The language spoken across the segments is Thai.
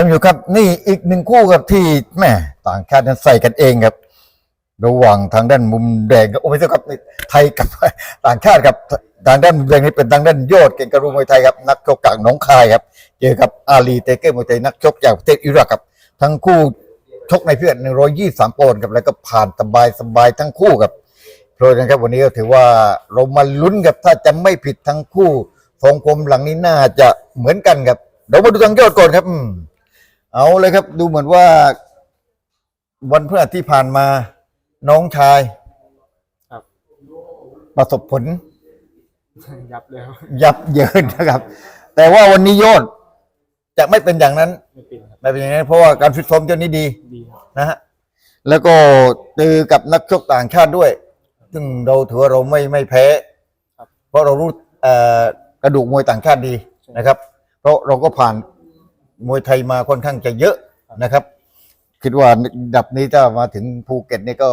ท่านผู้ชมครับนี่อีกหนึ่งคู่ครับที่แม่ต่างชาตินั้นใส่กันเองครับ ระหว่างทางด้านมุมแดงกับโอ้ไม่ใช่ครับไทยกับต่างชาติครับทางด้านมุมแดงนี่เป็นทางด้านยอดเก่งกระรูมวยไทยครับนักชกจากหนองคายครับเจอกับอาลีเตเกอร์มวยไทยนักชกจากประเทศอิรักครับ ทั้งคู่ชกในเพื่อน123ปอนด์ครับแล้วก็ผ่านสบายสบายทั้งคู่ครับเพราะฉะนั้นครับวันนี้ก็ถือว่าเรามาลุ้นกับถ้าจะไม่ผิดทั้งคู่ทรงกลมหลังนี้น่าจะเหมือนกันครับเดี๋ยวมาดูทางยอดก่อนครับ เอาเลยครับดูเหมือนว่า วันพฤหัสที่ผ่านมา น้องชายครับ ประสบผล ยับเลยครับยับเยินนะครับ แต่ว่าวันนี้ยอดจะไม่เป็นอย่างนั้นไม่เป็นครับไม่เป็นอย่างนั้น เพราะว่าการฟิตซ้อมเจ้านี้ดีดีครับนะฮะแล้วก็เจอกับนักชกต่างชาติด้วย ซึ่งเราถือว่าเราไม่ไม่แพ้ เพราะเรารู้เอ่อกระดูกมวยต่างชาติดีนะครับ เพราะเราก็ผ่าน มวยไทยมาค่อนข้างจะเยอะนะครับ คิดว่าดับนี้ถ้ามาถึงภูเก็ตนี่ก็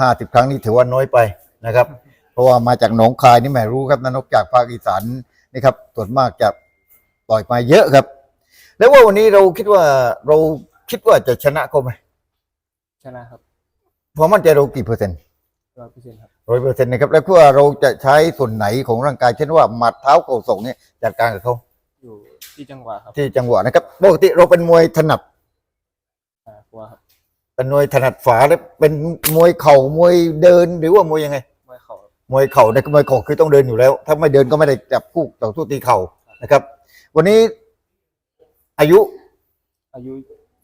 ห้าสิบครั้งนี่ถือว่าน้อยไปนะครับ เพราะว่ามาจากหนองคายนี่แหมรู้ครับนกจากภาคอีสานนี่ครับส่วนมากจะต่อยมาเยอะครับ แล้วว่าวันนี้เราคิดว่าเราคิดว่าจะชนะเขาไหมชนะครับพอมั่นใจเรากี่เปอร์เซ็นต์ร้อยเปอร์เซ็นต์ครับร้อยเปอร์เซ็นต์นะครับแล้วเพื่อเราจะใช้ส่วนไหนของร่างกายเช่นว่าหมัดเท้าเข่าศอกเนี่ยจัดการกับเขาอยู่ ที่จังหวะครับที่จังหวะนะครับปกติเราเป็นมวยถนัดอ่าขวาครับเป็นมวยถนัดฝาแล้วเป็นมวยเข่ามวยเดินหรือว่ามวยยังไงไม่เข่าครับมวยเข่าในมวยเข่าคือต้องเดินอยู่แล้ว ถ้าไม่เดินก็ไม่ได้จับคู่ต่อสู้ตีเข่านะครับ วันนี้อายุ อายุ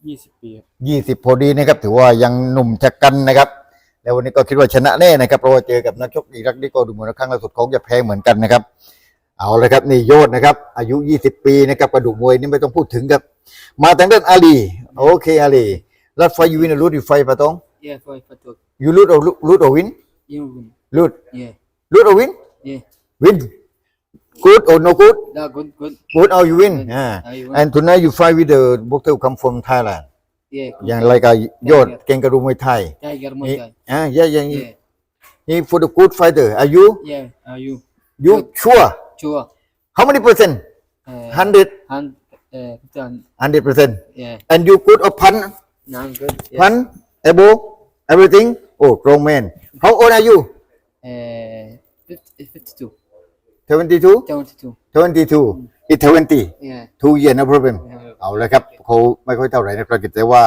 ยี่สิบปีครับยี่สิบพอดีนะครับ ถือว่ายังหนุ่มชะกันนะครับ แล้ววันนี้ก็คิดว่าชนะแน่นะครับเพราะว่าเจอกับนักชกอีรักนี่ก็ดูเหมือนว่าครั้งล่าสุดของจะแพ้เหมือนกันนะครับ เอาเลยครับนี่โยศนะครับ อายุ 20 ปีนะครับกระดูกมวยนี่ไม่ต้องพูดถึงครับ มาทางด้านอาลีโอเคอาลีรัดไฟยูวินรูดอยู่ไฟปะตอง Yeah, for for talk. ยูรูดเอารูดเอาวิน You win. รูด Yeah, รูดเอาวิน yeah. วิน good or no good Yeah, good, good. good or you win ah How you win? and tonight you fight with the boxer who come from Thailand Yeah, good. อย่างไรกับยอดเก่งกระดูกมวยไทย Tiger นี่ Muay Thai. อ่า yeah yeah Yeah, He for the good fighter. Are you? yeah. How you? You sure? Sure. How many percent? Uh, Hundred, hand, uh, done. hundred percent. Yeah, And you good or pun, now good. Yeah. pun, elbow, everything. Oh, strong man. How old are you? Uh, 50, 52. Seventy-two. 72. Twenty-two. It's twenty. Yeah. Two year no problem. yeah. เอาเลยครับเขาไม่ค่อยเท่าไหร่ในประกิจแต่ว่า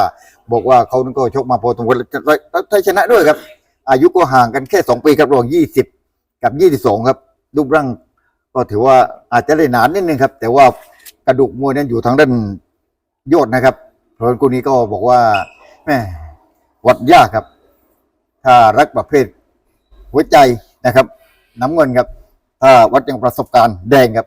บอกว่าเขานั้นก็ชกมาพอสมควรแล้วแล้วได้ชนะด้วยครับ อายุก็ห่างกันแค่สองปีครับระหว่างยี่สิบกับยี่สิบสองครับรูปร่าง ก็ถือว่าอาจจะได้หนานนิดนึงครับ แต่ว่ากระดูกมวยนั้นอยู่ทางด้านยอดนะครับเพราะฉะนั้นคู่นี้ก็บอกว่าแม่วัดยากครับ ถ้ารักประเภทหัวใจนะครับ น้ำเงินครับ ถ้าวัดอย่างประสบการณ์แดงครับ